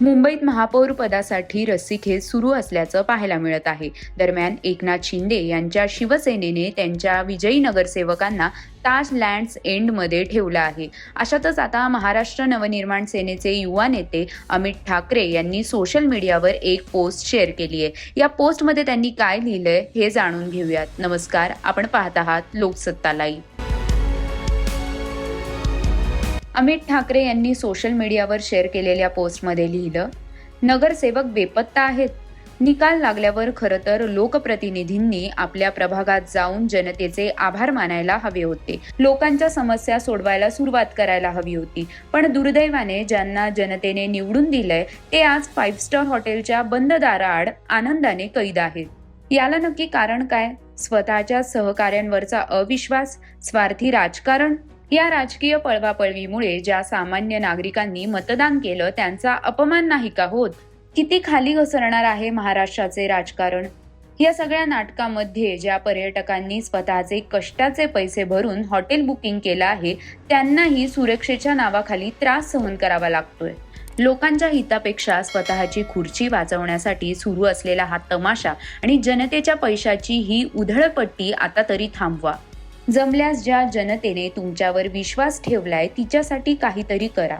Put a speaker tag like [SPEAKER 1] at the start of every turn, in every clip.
[SPEAKER 1] मुंबईत महापौर पदासाठी रस्सीखेच सुरू असल्याचं पाहायला मिळत आहे. दरम्यान एकनाथ शिंदे यांच्या शिवसेनेने त्यांच्या विजयी नगरसेवकांना ताज लँड्स एंडमध्ये ठेवलं आहे. अशातच आता महाराष्ट्र नवनिर्माण सेनेचे युवा नेते अमित ठाकरे यांनी सोशल मीडियावर एक पोस्ट शेअर केली आहे. या पोस्टमध्ये त्यांनी काय लिहिलंय हे जाणून घेऊयात. नमस्कार आपण पाहत आहात लोकसत्ता लाईव्ह. अमित ठाकरे यांनी सोशल मीडियावर शेअर केलेल्या पोस्टमध्ये लिहिलं नगरसेवक बेपत्ता आहेत. निकाल लागल्यावर खरं तर लोकप्रतिनिधींनी आपल्या प्रभागात जाऊन जनतेचे आभार मानायला हवे होते. लोकांच्या समस्या सोडवायला सुरुवात करायला हवी होती. पण दुर्दैवाने ज्यांना जनतेने निवडून दिलंय ते आज फाईव्ह स्टार हॉटेलच्या बंद दाराआड आनंदाने कैद आहेत. याला नक्की कारण काय? स्वतःच्या सहकाऱ्यांवरचा अविश्वास? स्वार्थी राजकारण? या राजकीय पळवापळवीमुळे ज्या सामान्य नागरिकांनी मतदान केलं त्यांचा अपमान नाही का होत? किती खाली घसरणार आहे महाराष्ट्राचे राजकारण? या सगळ्या नाटकामध्ये ज्या पर्यटकांनी स्वतःचे कष्टाचे पैसे भरून हॉटेल बुकिंग केलं आहे त्यांनाही सुरक्षेच्या नावाखाली त्रास सहन करावा लागतोय. लोकांच्या हितापेक्षा स्वतःची खुर्ची वाचवण्यासाठी सुरू असलेला हा तमाशा आणि जनतेच्या पैशाची ही उधळपट्टी आता तरी थांबवा. जमल्यास ज्या जनतेने तुमच्यावर विश्वास ठेवलाय तिच्यासाठी काहीतरी करा.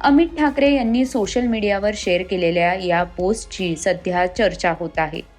[SPEAKER 1] अमित ठाकरे यांनी सोशल मीडियावर शेअर केलेल्या या पोस्टची सध्या चर्चा होत आहे.